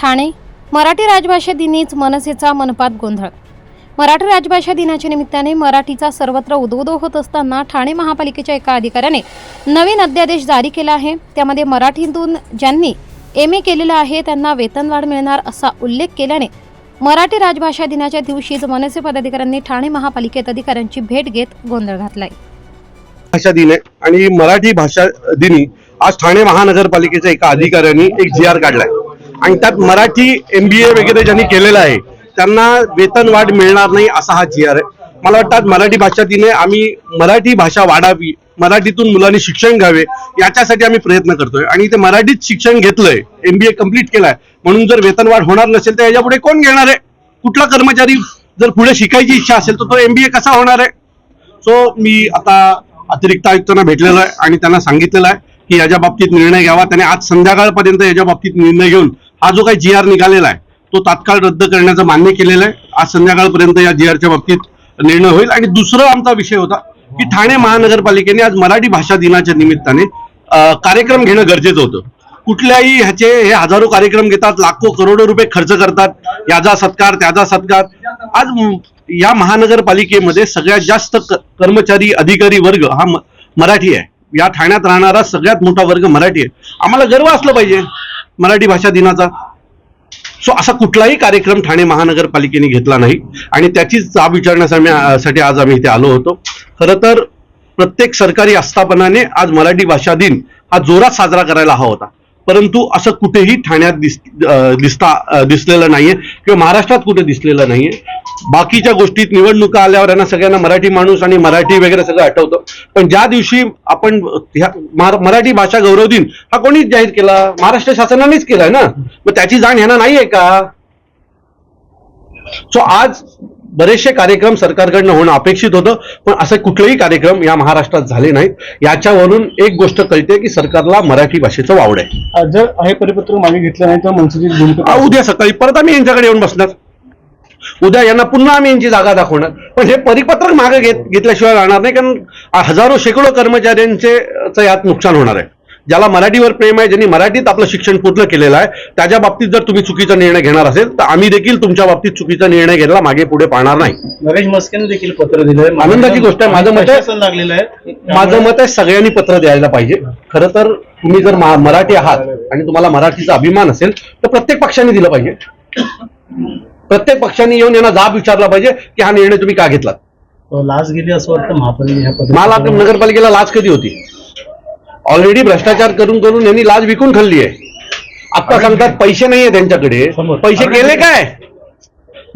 ठाणे मराठी राजभाषा दिनीच मनसेचा मनपात गोंधळ. मराठी राजभाषा दिनाच्या निमित्ताने मराठीचा सर्वत्र उदोदो होत असताना ठाणे महापालिकेच्या एका अधिकाऱ्याने नवीन अध्यादेश जारी केला आहे. त्यामध्ये मराठीतून ज्यांनी एम ए केलेलं आहे त्यांना वेतनवाढ मिळणार असा उल्लेख केल्याने मराठी राजभाषा दिनाच्या दिवशीच मनसे पदाधिकाऱ्यांनी ठाणे महापालिकेत अधिकाऱ्यांची भेट घेत गोंधळ घातलाय. भाषा दिन आणि मराठी भाषा दिनी आज ठाणे महानगरपालिकेच्या एका अधिकाऱ्यांनी एक जी आर काढलाय. आणि त्यात मराठी एम बी ए वगैरे ज्यांनी केलेलं आहे त्यांना वेतन वाढ मिळणार नाही असा हा जी आर आहे. मला वाटतं मराठी भाषा दिने आम्ही मराठी भाषा वाढावी मराठीतून मुलांनी शिक्षण घ्यावे याच्यासाठी आम्ही प्रयत्न करतोय. आणि ते मराठीत शिक्षण घेतलंय एमबीए कंप्लीट केलाय म्हणून जर वेतनवाढ होणार नसेल तर याच्यापुढे कोण घेणार आहे? कुठला कर्मचारी जर पुढे शिकायची इच्छा असेल तर तो एमबीए कसा होणार आहे? सो मी आता अतिरिक्त आयुक्तांना भेटलेलो आहे आणि त्यांना सांगितलेलं आहे. की याच्या बाबतीत निर्णय घ्यावा. त्याने आज संध्याकाळपर्यंत याच्या बाबतीत निर्णय घेऊन हा जो काही जी आर निघालेला आहे तो तात्काळ रद्द करण्याचं मान्य केलेलं आहे. आज संध्याकाळपर्यंत या जी आरच्या बाबतीत निर्णय होईल. आणि दुसरा आमचा विषय होता की ठाणे महानगरपालिकेने आज मराठी भाषा दिनाच्या निमित्ताने कार्यक्रम घेणं गरजेचं होतं. कुठल्याही ह्याचे हे हजारो कार्यक्रम घेतात लाखो करोडो रुपये खर्च करतात. याचा सत्कार त्याचा सत्कार. आज या महानगरपालिकेमध्ये सगळ्यात जास्त कर्मचारी अधिकारी वर्ग हा म- मराठी आहे. या ठाण्यात राहणारा सगळ्यात मोठा वर्ग मराठी आहे. आम्हाला गर्व असलं पाहिजे मराठी भाषा दिनाचा. सो असा कुठलाही कार्यक्रम ठाणे महानगरपालिकेने घेतला नाही. आणि त्याचीच जाब विचारण्यासाठी आज आम्ही इथे आलो होतो. खरं तर प्रत्येक सरकारी आस्थापनाने आज मराठी भाषा दिन हा जोरात साजरा करायला हवा होता. परंतु असं कुठेही ठाण्यात दिस दिसता दिसलेलं नाहीये किंवा महाराष्ट्रात कुठे दिसलेलं नाहीये. बाकीच्या गोष्टीत निवडणुका आल्यावर यांना सगळ्यांना मराठी माणूस आणि मराठी वगैरे सगळं आठवतं. पण ज्या दिवशी आपण मराठी भाषा गौरव दिन हा कोणीच जाहीर केला? महाराष्ट्र शासनानेच केलाय ना? मग त्याची जाण ह्यांना नाहीये का? सो आज बरेचसे कार्यक्रम सरकारकडनं होणं अपेक्षित होतं पण असे कुठलेही कार्यक्रम या महाराष्ट्रात झाले नाहीत. याच्यावरून एक गोष्ट कळते की सरकारला मराठी भाषेचं वावड आहे. जर हे परिपत्रक मागे घेतलं नाही तर मनसेची आ, उद्या सकाळी परत आम्ही यांच्याकडे येऊन बसणार. उद्या यांना पुन्हा आम्ही यांची जागा दाखवणार. पण हे परिपत्रक मागे घेत घेतल्याशिवाय राहणार नाही कारण हजारो शेकडो कर्मचाऱ्यांचे यात नुकसान होणार आहे. ज्याला मराठीवर प्रेम आहे ज्यांनी मराठीत आपलं शिक्षण पूर्ण केलेलं आहे त्याच्या बाबतीत जर तुम्ही चुकीचा निर्णय घेणार असेल तर आम्ही देखील तुमच्या बाबतीत चुकीचा निर्णय घ्यायला मागे पुढे पाहणार नाही. नरेश मस्केने देखील पत्र दिलंय. आनंदाची गोष्ट आहे. माझं मत आहे- लागलेलं आहे. माझं मत आहे सगळ्यांनी पत्र द्यायला पाहिजे. खरं तर तुम्ही जर मराठी आहात आणि तुम्हाला मराठीचा अभिमान असेल तर प्रत्येक पक्षाने दिलं पाहिजे. प्रत्येक पक्षाने येऊन यांना जाब विचारला पाहिजे की हा निर्णय तुम्ही का घेतलात? तो लाच गेली असं वाटतं? महापालिका. मला वाटतं नगरपालिकेला लाच कधी होती? ऑलरेडी भ्रष्टाचार करून करून यांनी लाच विकून खाल्ली आहे. आता सांगतात पैसे नाहीये त्यांच्याकडे. समोर. पैसे गेले काय?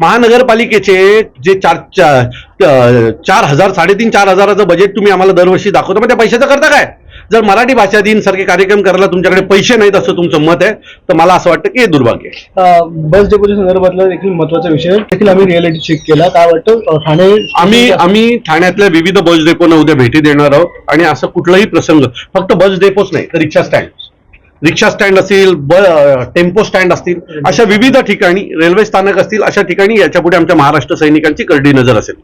महानगरपालिकेचे जे चार चार चार हजार साडेतीन चार हजाराचं बजेट तुम्ही आम्हाला दरवर्षी दाखवता मग त्या पैशाचं करता काय? जर मराठी भाषा दिन सारखे कार्यक्रम करायला तुमच्याकडे पैसे नाहीत असं तुमचं मत आहे तर मला असं वाटतं की हे दुर्भाग्य आहे. बस डेपोच्या संदर्भातला देखील महत्त्वाचा विषय. देखील आम्ही रिअलिटी चेक केला. काय वाटतं? अं, ठाणे आम्ही आम्ही ठाण्यातल्या विविध बस डेपोना उद्या भेटी देणार आहोत. आणि असं कुठलाही प्रसंग फक्त बस डेपोच नाही तर रिक्षा स्टँड रिक्षा स्टँड असतील ब टेम्पो स्टँड असतील अशा विविध ठिकाणी रेल्वे स्थानक असतील अशा ठिकाणी याच्यापुढे आमच्या महाराष्ट्र सैनिकांची करडी नजर असेल.